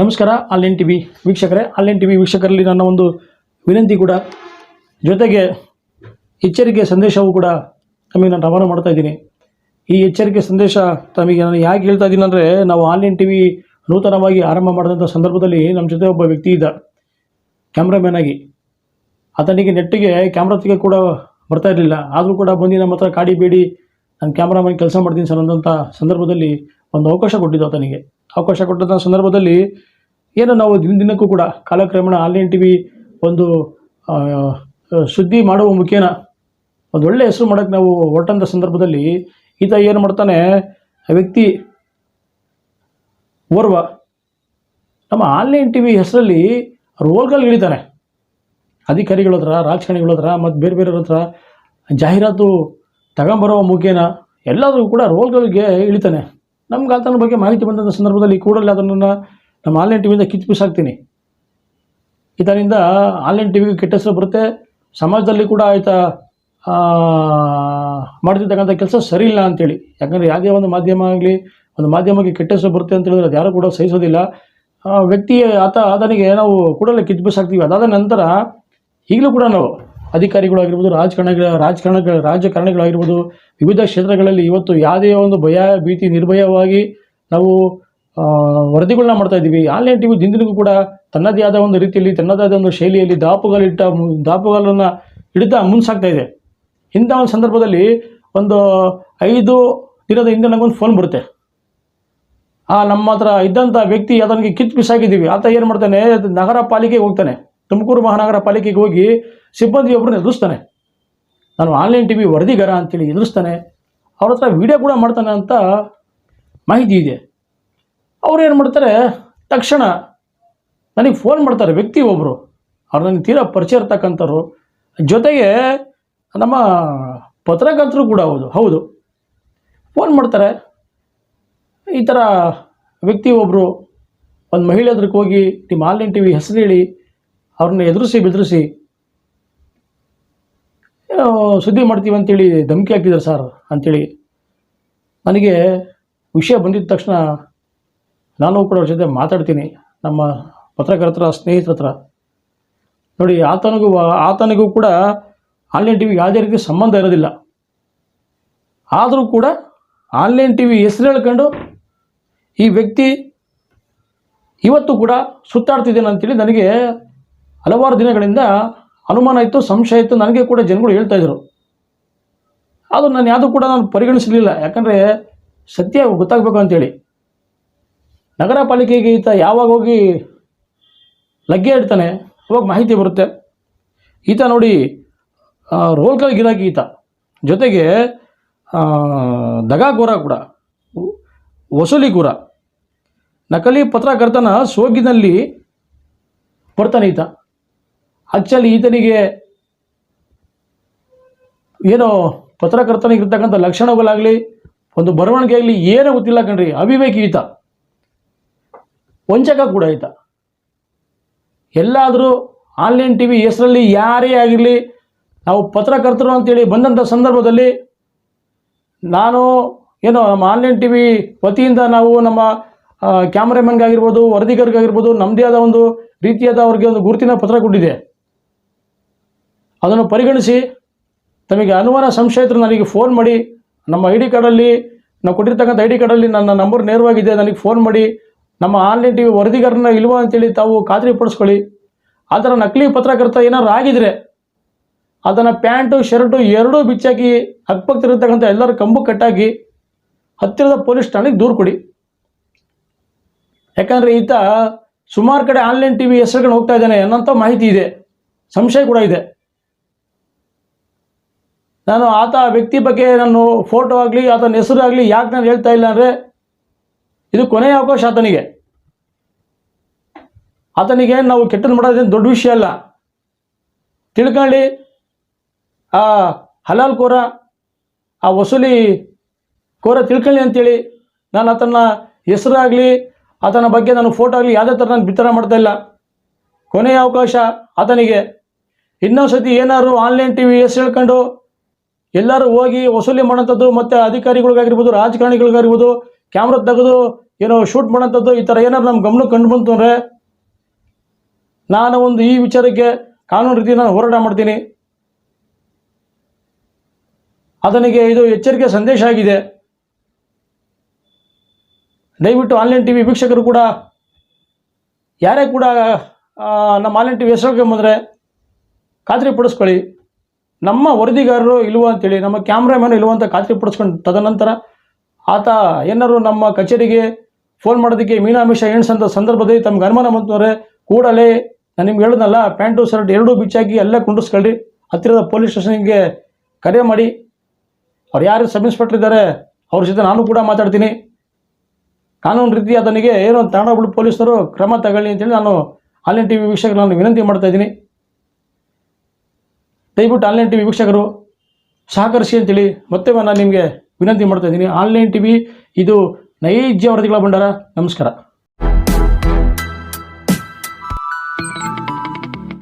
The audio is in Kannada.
ನಮಸ್ಕಾರ ಆನ್ಲೈನ್ ಟಿವಿ ವೀಕ್ಷಕರೇ. ಆನ್ಲೈನ್ ಟಿವಿ ವೀಕ್ಷಕರಲ್ಲಿ ನನ್ನ ಒಂದು ವಿನಂತಿ ಕೂಡ. ಜೊತೆಗೆ ಎಚ್ಚರಿಕೆ ಸಂದೇಶವೂ ಕೂಡ ತಮಗೆ ನಾನು ರವಾನೆ ಮಾಡ್ತಾ ಇದ್ದೀನಿ. ಈ ಎಚ್ಚರಿಕೆ ಸಂದೇಶ ತಮಗೆ ನಾನು ಯಾಕೆ ಹೇಳ್ತಾ ಇದ್ದೀನಿ ಅಂದರೆ, ನಾವು ಆನ್ಲೈನ್ ಟಿವಿ ನೂತನವಾಗಿ ಆರಂಭ ಮಾಡಿದಂಥ ಸಂದರ್ಭದಲ್ಲಿ ನಮ್ಮ ಜೊತೆ ಒಬ್ಬ ವ್ಯಕ್ತಿ ಇದ್ದ. ಕ್ಯಾಮ್ರಾಮ್ಯಾನ್ ಆಗಿ. ಆತನಿಗೆ ನೆಟ್ಟಿಗೆ ಕ್ಯಾಮ್ರಾ ತೆಗೆ ಕೂಡ ಬರ್ತಾ ಇರಲಿಲ್ಲ. ಆದರೂ ಕೂಡ ಬಂದು ನಮ್ಮ ಹತ್ರ ಕಾಡಿ ಬೇಡಿ, ನಾನು ಕ್ಯಾಮ್ರಾಮನ್ ಕೆಲಸ ಮಾಡ್ತೀನಿ ಸರ್ ಅಂದಂಥ ಸಂದರ್ಭದಲ್ಲಿ ಒಂದು ಅವಕಾಶ ಕೊಟ್ಟಿದ್ದು ಆತನಿಗೆ. ಅವಕಾಶ ಕೊಟ್ಟಂಥ ಸಂದರ್ಭದಲ್ಲಿ ಏನು ನಾವು ದಿನ ದಿನಕ್ಕೂ ಕೂಡ ಕಾಲಕ್ರಮೇಣ ಆನ್ಲೈನ್ ಟಿ ವಿ ಒಂದು ಸುದ್ದಿ ಮಾಡುವ ಮುಖೇನ ಒಂದು ಒಳ್ಳೆ ಹೆಸರು ಮಾಡೋಕ್ಕೆ ನಾವು ಹೊರಟಂಥ ಸಂದರ್ಭದಲ್ಲಿ ಈತ ಏನು ಮಾಡ್ತಾನೆ, ಆ ವ್ಯಕ್ತಿ ಓರ್ವ ನಮ್ಮ ಆನ್ಲೈನ್ ಟಿ ವಿ ಹೆಸರಲ್ಲಿ ರೋಲ್ಗಳು ಇಳಿತಾನೆ. ಅಧಿಕಾರಿಗಳ ಹತ್ರ ರಾಜಕಾರಣಿಗಳ ಹತ್ರ, ಮತ್ತು ಬೇರೆ ಬೇರೆಯವ್ರ ಹತ್ರ ಜಾಹೀರಾತು ತಗೊಂಬರೋ ಮುಖೇನ ಎಲ್ಲರೂ ಕೂಡ ರೋಲ್ಗಳಿಗೆ ಇಳಿತಾನೆ. ನಮ್ಗೆ ಆತನ ಬಗ್ಗೆ ಮಾಹಿತಿ ಬಂದಂಥ ಸಂದರ್ಭದಲ್ಲಿ ಕೂಡಲೇ ಅದನ್ನು ನಮ್ಮ ಆನ್ಲೈನ್ ಟಿವಿಯಿಂದ ಕಿತ್ತು ಬಿಸಾಕ್ತೀನಿ ಇದರಿಂದ ಆನ್ಲೈನ್ ಟಿವಿಗೆ ಕೆಟ್ಟ ಹೆಸರು ಬರುತ್ತೆ. ಸಮಾಜದಲ್ಲಿ ಕೂಡ ಆಯಿತಾ ಮಾಡ್ತಿರ್ತಕ್ಕಂಥ ಕೆಲಸ ಸರಿ ಇಲ್ಲ ಅಂತೇಳಿ. ಯಾಕಂದರೆ ಯಾವುದೇ ಒಂದು ಮಾಧ್ಯಮ ಆಗಲಿ, ಒಂದು ಮಾಧ್ಯಮಕ್ಕೆ ಕೆಟ್ಟ ಹೆಸರು ಬರುತ್ತೆ ಅಂತ ಹೇಳಿದ್ರೆ ಅದು ಯಾರೂ ಕೂಡ ಸಹಿಸೋದಿಲ್ಲ. ವ್ಯಕ್ತಿ ಆತ ಆತನಿಗೆ ನಾವು ಕೂಡಲೇ ಕಿತ್ತು ಅದಾದ ನಂತರ ಈಗಲೂ ಕೂಡ ನಾವು ಅಧಿಕಾರಿಗಳಾಗಿರ್ಬೋದು, ರಾಜಕಾರಣಿಗಳ ರಾಜಕಾರಣ ರಾಜಕಾರಣಿಗಳಾಗಿರ್ಬೋದು, ವಿವಿಧ ಕ್ಷೇತ್ರಗಳಲ್ಲಿ ಇವತ್ತು ಯಾವುದೇ ಒಂದು ಭಯ, ಭೀತಿ, ನಿರ್ಭಯವಾಗಿ ನಾವು ವರದಿಗಳನ್ನ ಮಾಡ್ತಾ ಇದ್ದೀವಿ. ಆನ್ಲೈನ್ ಟಿವಿ ದಿನದಿನಕ್ಕೂ ಕೂಡ ತನ್ನದೇ ಆದ ಒಂದು ರೀತಿಯಲ್ಲಿ, ತನ್ನದೇ ಆದ ಒಂದು ಶೈಲಿಯಲ್ಲಿ ದಾಪುಗಾಲಿಟ್ಟ ದಾಪುಗಾಲನ್ನು ಹಿಡಿತಾ ಮುನ್ಸಾಗ್ತಾ ಇದೆ. ಇಂಥ ಒಂದು ಸಂದರ್ಭದಲ್ಲಿ ಒಂದು ಐದು ದಿನದ ಹಿಂದೆ ನನಗೊಂದು ಫೋನ್ ಬರುತ್ತೆ. ಆ, ನಮ್ಮ ಹತ್ರ ಇದ್ದಂಥ ವ್ಯಕ್ತಿ ಅದನಿಗೆ ಕಿತ್ ಬಿಸಾಕಿದ್ದೀವಿ ಆತ ಏನು ಮಾಡ್ತಾನೆ, ನಗರ ಪಾಲಿಕೆಗೆ ಹೋಗ್ತಾನೆ. ತುಮಕೂರು ಮಹಾನಗರ ಪಾಲಿಕೆಗೆ ಹೋಗಿ ಸಿಬ್ಬಂದಿ ಒಬ್ಬರನ್ನ ಎದುರಿಸ್ತಾನೆ. ನಾನು ಆನ್ಲೈನ್ ಟಿ ವಿ ವರದಿಗಾರ ಅಂತೇಳಿ ಎದುರಿಸ್ತಾನೆ. ಅವ್ರ ಹತ್ರ ವಿಡಿಯೋ ಕೂಡ ಮಾಡ್ತಾನೆ ಅಂತ ಮಾಹಿತಿ ಇದೆ. ಅವ್ರು ಏನು ಮಾಡ್ತಾರೆ, ತಕ್ಷಣ ನನಗೆ ಫೋನ್ ಮಾಡ್ತಾರೆ ವ್ಯಕ್ತಿ ಒಬ್ಬರು ಅವ್ರು ನನಗೆ ತೀರಾ ಪರಿಚಯ ಇರ್ತಕ್ಕಂಥವ್ರು. ಜೊತೆಗೆ ನಮ್ಮ ಪತ್ರಕರ್ತರು ಕೂಡ ಹೌದು ಹೌದು. ಫೋನ್ ಮಾಡ್ತಾರೆ. ಈ ಥರ ವ್ಯಕ್ತಿ ಒಬ್ಬರು ಒಂದು ಮಹಿಳೆ ಹತ್ರಕ್ಕೆ ಹೋಗಿ, ನಿಮ್ಮ ಆನ್ಲೈನ್ ಟಿ ವಿ ಹೆಸರು ಹೇಳಿ ಅವ್ರನ್ನ ಎದುರಿಸಿ ಬೆದರಿಸಿ ಸುದ್ದಿ ಮಾಡ್ತೀವಿ ಅಂತೇಳಿ ಧಮಕಿ ಹಾಕಿದ್ದಾರೆ ಸರ್ ಅಂಥೇಳಿ ನನಗೆ ವಿಷಯ ಬಂದಿದ್ದ ತಕ್ಷಣ ನಾನು ಕೂಡ ಅವ್ರ ಜೊತೆ ಮಾತಾಡ್ತೀನಿ. ನಮ್ಮ ಪತ್ರಕರ್ತರ ಸ್ನೇಹಿತರ ಹತ್ರ. ನೋಡಿ, ಆತನಿಗೂ ಆತನಿಗೂ ಕೂಡ ಆನ್ಲೈನ್ ಟಿ ವಿಗೆ ಯಾವುದೇ ರೀತಿ ಸಂಬಂಧ ಇರೋದಿಲ್ಲ. ಆದರೂ ಕೂಡ ಆನ್ಲೈನ್ ಟಿ ವಿ ಹೆಸರು ಹೇಳ್ಕೊಂಡು ಈ ವ್ಯಕ್ತಿ ಇವತ್ತು ಕೂಡ ಸುತ್ತಾಡ್ತಿದ್ದೇನೆ ಅಂತೇಳಿ ನನಗೆ ಹಲವಾರು ದಿನಗಳಿಂದ ಅನುಮಾನ ಇತ್ತು, ಸಂಶಯ ಇತ್ತು. ನನಗೆ ಕೂಡ ಜನಗಳು ಹೇಳ್ತಾ ಇದ್ರು. ಅದು ನಾನು ಯಾವುದು ಕೂಡ ನಾನು ಪರಿಗಣಿಸಲಿಲ್ಲ. ಯಾಕಂದರೆ ಸತ್ಯ ಗೊತ್ತಾಗಬೇಕು ಅಂತೇಳಿ. ನಗರ ಪಾಲಿಕೆಗೆ ಈತ ಯಾವಾಗ ಹೋಗಿ ಲಗ್ಗೆ ಇಡ್ತಾನೆ ಅವಾಗ ಮಾಹಿತಿ ಬರುತ್ತೆ. ಈತ ನೋಡಿ ರೋಲ್ಕಲ್ ಗಿರಾಕಿ ಈತ. ಜೊತೆಗೆ ದಗಾ ದಗಾಕೋರ ಕೂಡ. ವಸೂಲಿಕೋರ ನಕಲಿ ಪತ್ರಕರ್ತನ ಸೋಗಿನಲ್ಲಿ ಬರ್ತಾನೆ ಈತ. ಆ್ಯಕ್ಚುಲಿ ಈತನಿಗೆ ಏನು ಪತ್ರಕರ್ತನಿಗೆ ಇರ್ತಕ್ಕಂಥ ಲಕ್ಷಣಗಳಾಗಲಿ, ಒಂದು ಬರವಣಿಗೆ ಆಗಲಿ ಏನೂ ಗೊತ್ತಿಲ್ಲ ಕಣ್ರಿ. ಅವಿವೇಕಿ ಈತ. ವಂಚಕ ಕೂಡ ಈತ. ಎಲ್ಲಾದರೂ ಆನ್ಲೈನ್ ಟಿ ವಿ ಹೆಸರಲ್ಲಿ ಯಾರೇ ಆಗಿರಲಿ, ನಾವು ಪತ್ರಕರ್ತರು ಅಂತೇಳಿ ಬಂದಂಥ ಸಂದರ್ಭದಲ್ಲಿ ನಾನು ಏನೋ ನಮ್ಮ ಆನ್ಲೈನ್ ಟಿ ವಿ ವತಿಯಿಂದ ನಾವು ನಮ್ಮ ಕ್ಯಾಮ್ರಾಮನ್ಗಾಗಿರ್ಬೋದು ವರದಿಗಾರಿಗಾಗಿರ್ಬೋದು ನಮ್ಮದೇ ಆದ ಒಂದು ರೀತಿಯಾದ ಅವ್ರಿಗೆ ಒಂದು ಗುರುತಿನ ಪತ್ರ ಕೊಟ್ಟಿದೆ. ಅದನ್ನು ಪರಿಗಣಿಸಿ ತಮಗೆ ಅನುಮಾನ ಸಂಶಯ ಇದ್ದರೆ ನನಗೆ ಫೋನ್ ಮಾಡಿ. ನಮ್ಮ ಐ ಡಿ ಕಾರ್ಡಲ್ಲಿ ನಾವು ಕೊಟ್ಟಿರ್ತಕ್ಕಂಥ ಐ ಡಿ ಕಾರ್ಡಲ್ಲಿ ನನ್ನ ನಂಬರ್ ನೇರವಾಗಿದೆ, ನನಗೆ ಫೋನ್ ಮಾಡಿ. ನಮ್ಮ ಆನ್ಲೈನ್ ಟಿ ವಿ ವರದಿಗಾರನ ಇಲ್ವಾ ಅಂತೇಳಿ ತಾವು ಖಾತ್ರಿಪಡಿಸ್ಕೊಳ್ಳಿ ಆ ಥರ ನಕಲಿ ಪತ್ರಕರ್ತ ಏನಾದ್ರು ಆಗಿದ್ರೆ, ಅದನ್ನು ಪ್ಯಾಂಟು, ಶರ್ಟು ಎರಡೂ ಬಿಚ್ಚಾಕಿ ಅಕ್ಕಪಕ್ಕದಲ್ಲಿರ್ತಕ್ಕಂಥ ಎಲ್ಲರ ಕಂಬು ಕಟ್ಟಾಕಿ ಹತ್ತಿರದ ಪೊಲೀಸ್ ಠಾಣೆಗೆ ದೂರು ಕೊಡಿ. ಯಾಕಂದರೆ ಈತ ಸುಮಾರು ಕಡೆ ಆನ್ಲೈನ್ ಟಿ ವಿ ಹೆಸರುಗಳು ಹೋಗ್ತಾ ಇದ್ದಾನೆ ಅನ್ನೋಂಥ ಮಾಹಿತಿ ಇದೆ. ಸಂಶಯ ಕೂಡ ಇದೆ. ನಾನು ಆತ ವ್ಯಕ್ತಿ ಬಗ್ಗೆ ನಾನು ಫೋಟೋ ಆಗಲಿ, ಆತನ ಹೆಸರು ಆಗಲಿ ಯಾಕೆ ನಾನು ಹೇಳ್ತಾ ಇಲ್ಲ ಅಂದರೆ ಇದು ಕೊನೆಯ ಅವಕಾಶ ಆತನಿಗೆ. ಆತನಿಗೆ ನಾವು ಕೆಟ್ಟದ್ದು ಮಾಡೋದೇನು ದೊಡ್ಡ ವಿಷಯ ಅಲ್ಲ. ತಿಳ್ಕೊಳ್ಳಿ ಆ ಹಲಾಲ್ ಕೋರ, ಆ ವಸೂಲಿ ಕೋರ ತಿಳ್ಕೊಳ್ಳಿ ಅಂತೇಳಿ ನಾನು ಆತನ ಹೆಸರಾಗಲಿ ಆತನ ಬಗ್ಗೆ ನಾನು ಫೋಟೋ ಆಗಲಿ ಯಾವುದೇ ಥರ ನಾನು ಬಿತ್ತರ ಮಾಡ್ತಾ ಇಲ್ಲ. ಕೊನೆಯ ಅವಕಾಶ ಆತನಿಗೆ. ಇನ್ನೊಂದು ಸತಿ ಏನಾದ್ರು ಆನ್ಲೈನ್ ಟಿ ವಿ ಹೆಸರು ಹೇಳ್ಕೊಂಡು ಎಲ್ಲರೂ ಹೋಗಿ ವಸೂಲಿ ಮಾಡೋಂಥದ್ದು ಮತ್ತು ಅಧಿಕಾರಿಗಳಿಗಾಗಿರ್ಬೋದು, ರಾಜಕಾರಣಿಗಳಿಗಾಗಿರ್ಬೋದು, ಕ್ಯಾಮ್ರಾ ತೆಗೆದು ಏನೋ ಶೂಟ್ ಮಾಡೋಂಥದ್ದು ಈ ಥರ ಏನಾದ್ರು ನಮ್ಮ ಗಮನಕ್ಕೆ ಕಂಡು ಬಂತು ಅಂದರೆ ನಾನು ಒಂದು ಈ ವಿಚಾರಕ್ಕೆ ಕಾನೂನು ರೀತಿ ನಾನು ಹೋರಾಟ ಮಾಡ್ತೀನಿ. ಅದನಿಗೆ ಇದು ಎಚ್ಚರಿಕೆ ಸಂದೇಶ ಆಗಿದೆ. ದಯವಿಟ್ಟು ಆನ್ಲೈನ್ ಟಿ ವಿ ವೀಕ್ಷಕರು ಕೂಡ, ಯಾರೇ ಕೂಡ ನಮ್ಮ ಆನ್ಲೈನ್ ಟಿ ವಿ ಹೆಸರು ಬಂದರೆ ಖಾತ್ರಿ ಪಡಿಸ್ಕೊಳ್ಳಿ ನಮ್ಮ ವರದಿಗಾರರು ಇಲ್ವೋ ಅಂತೇಳಿ, ನಮ್ಮ ಕ್ಯಾಮ್ರಾಮ್ಯಾನ್ ಇಲ್ವೋ ಅಂತ ಖಾತ್ರಿ ಪಡಿಸ್ಕೊಂಡು ತದನಂತರ ಆತ ಏನಾದ್ರು ನಮ್ಮ ಕಚೇರಿಗೆ ಫೋನ್ ಮಾಡೋದಕ್ಕೆ ಮೀನಾಮಿಷ ಎಣಿಸಂತ ಸಂದರ್ಭದಲ್ಲಿ ತಮ್ಗೆ ಅನುಮಾನ ಬಂತು ಅಂದರೆ ಕೂಡಲೇ ನಾನು ನಿಮ್ಗೆ ಹೇಳಿದ್ನಲ್ಲ, ಪ್ಯಾಂಟು, ಶರ್ಟ್ ಎರಡೂ ಬಿಚ್ಚಾಕಿ ಎಲ್ಲ ಕುಂಡಿಸ್ಕೊಳ್ಳಿ ಹತ್ತಿರದ ಪೊಲೀಸ್ ಸ್ಟೇಷನ್ಗೆ ಕರೆ ಮಾಡಿ. ಅವ್ರು ಯಾರು ಸಬ್ ಇನ್ಸ್ಪೆಕ್ಟರ್ ಇದ್ದಾರೆ, ಅವ್ರ ಜೊತೆ ನಾನು ಕೂಡ ಮಾತಾಡ್ತೀನಿ. ಕಾನೂನು ರೀತಿ ಅದನಿಗೆ ಏನೋ ತಗೊಂಡೋಗ್ಬಿಟ್ಟು ಪೊಲೀಸರು ಕ್ರಮ ತಗೊಳ್ಳಿ ಅಂತೇಳಿ ನಾನು ಆನ್ಲೈನ್ ಟಿ ವಿ ವೀಕ್ಷಕರು ನಾನು ವಿನಂತಿ ಮಾಡ್ತಾ ಇದ್ದೀನಿ. ದಯವಿಟ್ಟು ಆನ್ಲೈನ್ ಟಿ ವಿ ವೀಕ್ಷಕರು ಸಹಕರಿಸಿ ಅಂತೇಳಿ ಮತ್ತೆ ನಾನು ನಿಮಗೆ ವಿನಂತಿ ಮಾಡ್ತಾ ಇದ್ದೀನಿ. ಆನ್ಲೈನ್ ಟಿ ವಿ ಇದು ನೈಜ ವರದಿಗಳ ಭಂಡಾರ. ನಮಸ್ಕಾರ.